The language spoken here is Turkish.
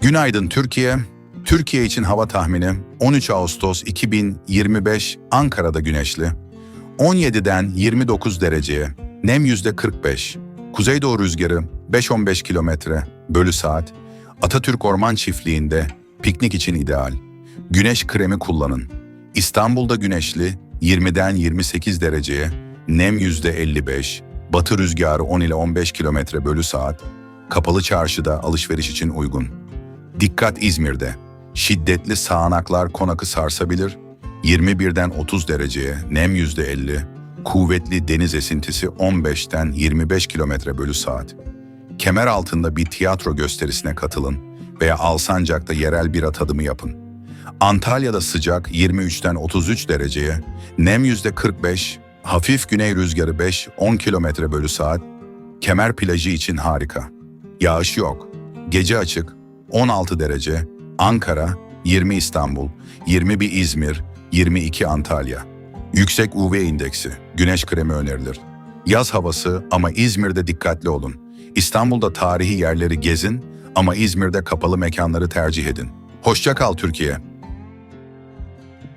Günaydın Türkiye. Türkiye için hava tahmini 13 Ağustos 2025 Ankara'da güneşli. 17'den 29 dereceye, nem %45, kuzeydoğu rüzgarı 5-15 kilometre bölü saat, Atatürk Orman Çiftliği'nde piknik için ideal. Güneş kremi kullanın. İstanbul'da güneşli 20'den 28 dereceye, nem %55, batı rüzgarı 10 ile 15 kilometre bölü saat, kapalı çarşıda alışveriş için uygun. Dikkat İzmir'de. Şiddetli sağanaklar konakı sarsabilir. 21'den 30 dereceye, nem %50, kuvvetli deniz esintisi 15'ten 25 kilometre bölü saat. Kemer altında bir tiyatro gösterisine katılın veya Alsancak'ta yerel bira tadımı yapın. Antalya'da sıcak 23'ten 33 dereceye, nem %45, hafif güney rüzgarı 5-10 kilometre bölü saat, Kemer plajı için harika. Yağış yok. Gece açık, 16 derece, Ankara, 20 İstanbul, 21 İzmir, 22 Antalya. Yüksek UV indeksi, güneş kremi önerilir. Yaz havası ama İzmir'de dikkatli olun. İstanbul'da tarihi yerleri gezin ama İzmir'de kapalı mekanları tercih edin. Hoşça kal Türkiye.